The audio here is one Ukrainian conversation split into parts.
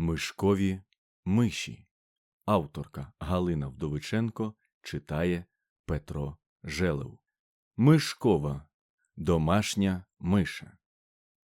Мишкові миші. Авторка Галина Вдовиченко читає Петро Желев. Мишкова. Домашня миша.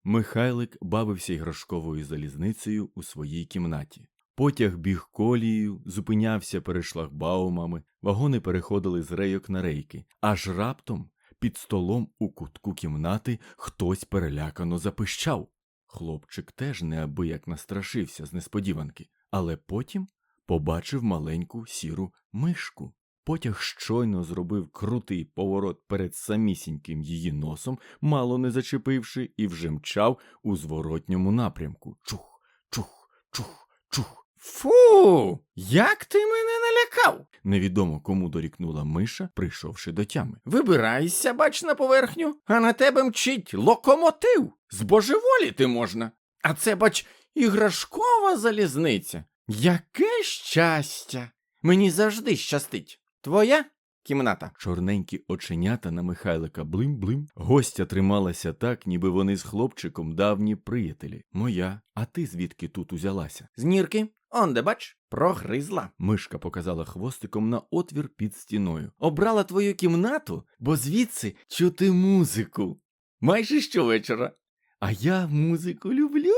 Михайлик бавився іграшковою залізницею у своїй кімнаті. Потяг біг колією, зупинявся перед шлагбаумами, вагони переходили з рейок на рейки, аж раптом під столом у кутку кімнати хтось перелякано запищав. Хлопчик теж неабияк настрашився з несподіванки, але потім побачив маленьку сіру мишку. Потяг щойно зробив крутий поворот перед самісіньким її носом, мало не зачепивши, і вже мчав у зворотньому напрямку. Чух, чух, чух. Фу, як ти мене налякав? Невідомо кому дорікнула миша, прийшовши до тями. Вибирайся, бач на поверхню, а на тебе мчить локомотив. Збожеволіти можна. А це, бач, іграшкова залізниця. Яке щастя! Мені завжди щастить. Твоя кімната. Чорненькі оченята на Михайлика блим-блим. Гостя трималася так, ніби вони з хлопчиком давні приятелі. Моя, а ти звідки тут узялася? З нірки, он де бач, прогризла. Мишка показала хвостиком на отвір під стіною. Обрала твою кімнату, бо звідси чути музику. Майже щовечора. А я музику люблю.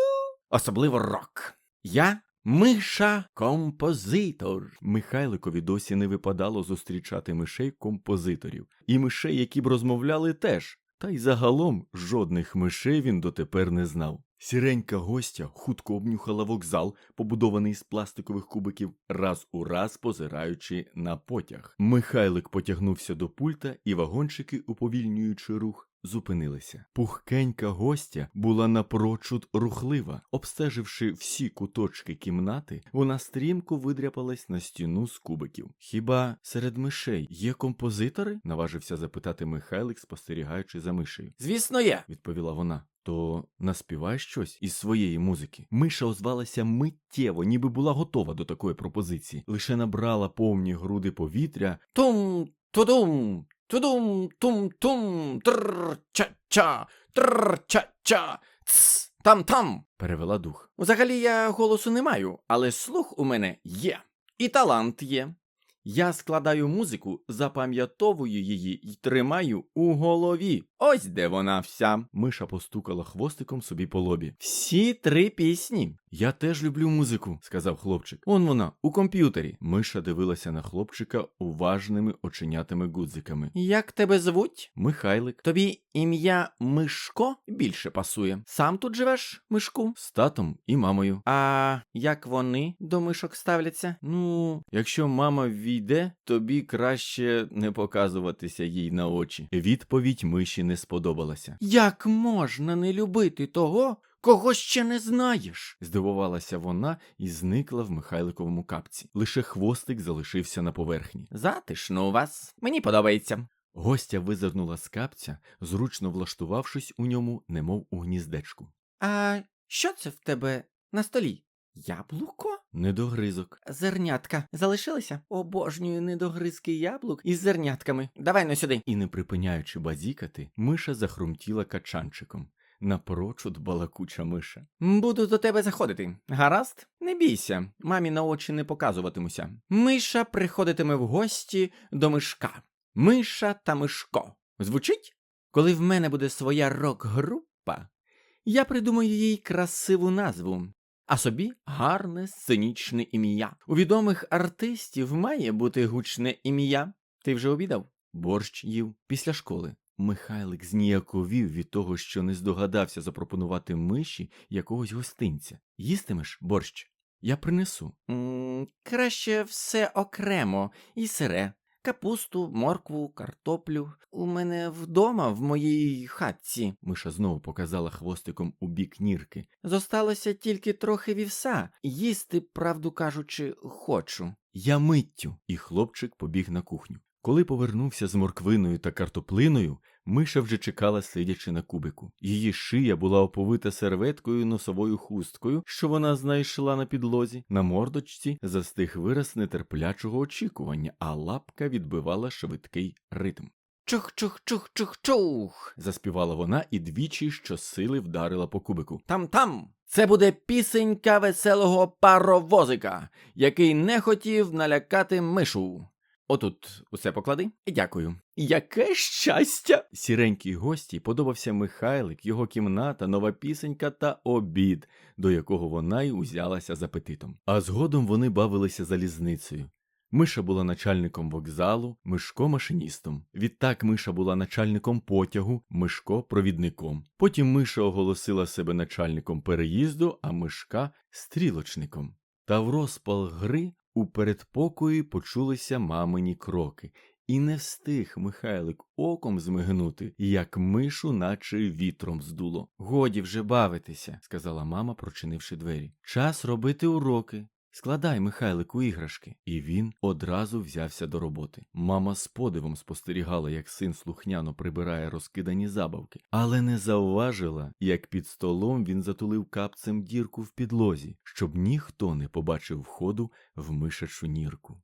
Особливо рок. Я миша композитор. Михайликові досі не випадало зустрічати мишей композиторів, і мишей, які б розмовляли, теж. Та й загалом жодних мишей він дотепер не знав. Сіренька гостя хутко обнюхала вокзал, побудований з пластикових кубиків, раз у раз позираючи на потяг. Михайлик потягнувся до пульта, і вагончики, уповільнюючи рух, зупинилися. Пухкенька гостя була напрочуд рухлива. Обстеживши всі куточки кімнати, вона стрімко видряпалась на стіну з кубиків. Хіба серед мишей є композитори? наважився запитати Михайлик, спостерігаючи за мишею. Звісно, є. Відповіла вона. То наспівай щось із своєї музики. Миша озвалася миттєво, ніби була готова до такої пропозиції. Лише набрала повні груди повітря Тум, тудум, тудум, тум, тум, тр ча ча тр ча ча ц там там. перевела дух. Взагалі я голосу не маю, але слух у мене є. І талант є. Я складаю музику, запам'ятовую її і тримаю у голові. Ось де вона вся. Миша постукала хвостиком собі по лобі. Всі три пісні. Я теж люблю музику, сказав хлопчик. Он вона, у комп'ютері. Миша дивилася на хлопчика уважними оченятими гудзиками. Як тебе звуть? Михайлик Тобі ім'я Мишко більше пасує. Сам тут живеш, Мишку? з татом і мамою. А як вони до мишок ставляться? Ну, Якщо мама війде, тобі краще не показуватися їй на очі. Відповідь миші не сподобалася. як можна не любити того, кого ще не знаєш? Здивувалася вона і зникла в Михайликовому капці. Лише хвостик залишився на поверхні. Затишно у вас. Мені подобається. Гостя визирнула з капця, зручно влаштувавшись у ньому, немов у гніздечку. А що це в тебе на столі? Яблуко? Недогризок. Зернятка залишилися? Обожнюю недогризки яблук із зернятками. Давай на сюди. І не припиняючи базікати, миша захрумтіла качанчиком. Напрочуд балакуча миша. Буду до тебе заходити. Гаразд? Не бійся, мамі на очі не показуватимуся. Миша приходитиме в гості до мишка. Миша та мишко. Звучить? Коли в мене буде своя рок-група, я придумаю їй красиву назву, а собі гарне сценічне ім'я. У відомих артистів має бути гучне ім'я. Ти вже обідав? Борщ їв після школи. Михайлик зніяковів від того, що не здогадався запропонувати миші якогось гостинця. Їстимеш борщ? Я принесу. м краще все окремо і сире. Капусту, моркву, картоплю. У мене вдома, в моїй хатці, Миша знову показала хвостиком у бік нірки. зосталося тільки трохи вівса. Їсти, правду кажучи, хочу. Я миттю. І хлопчик побіг на кухню. Коли повернувся з морквиною та картоплиною, миша вже чекала, сидячи на кубику. Її шия була оповита серветкою носовою хусткою, що вона знайшла на підлозі. На мордочці застиг вираз нетерплячого очікування, а лапка відбивала швидкий ритм. Чух-чух-чух-чух-чух. Заспівала вона і двічі щосили вдарила по кубику. Там-там. Це буде пісенька веселого паровозика, який не хотів налякати мишу. Отут усе поклади і дякую. Яке щастя! Сіренькій гості подобався Михайлик, його кімната, нова пісенька та обід, до якого вона й узялася з апетитом. А згодом вони бавилися залізницею. Миша була начальником вокзалу, Мишко машиністом. Відтак Миша була начальником потягу, Мишко провідником. Потім Миша оголосила себе начальником переїзду, а Мишка стрілочником. Та в розпал гри у передпокої почулися мамині кроки, і не встиг Михайлик оком змигнути, як мишу, наче вітром здуло. Годі вже бавитися, сказала мама, прочинивши двері. Час робити уроки. Складай, Михайлику, іграшки. І він одразу взявся до роботи. Мама з подивом спостерігала, як син слухняно прибирає розкидані забавки, але не зауважила, як під столом він затулив капцем дірку в підлозі, щоб ніхто не побачив входу в мишачу нірку.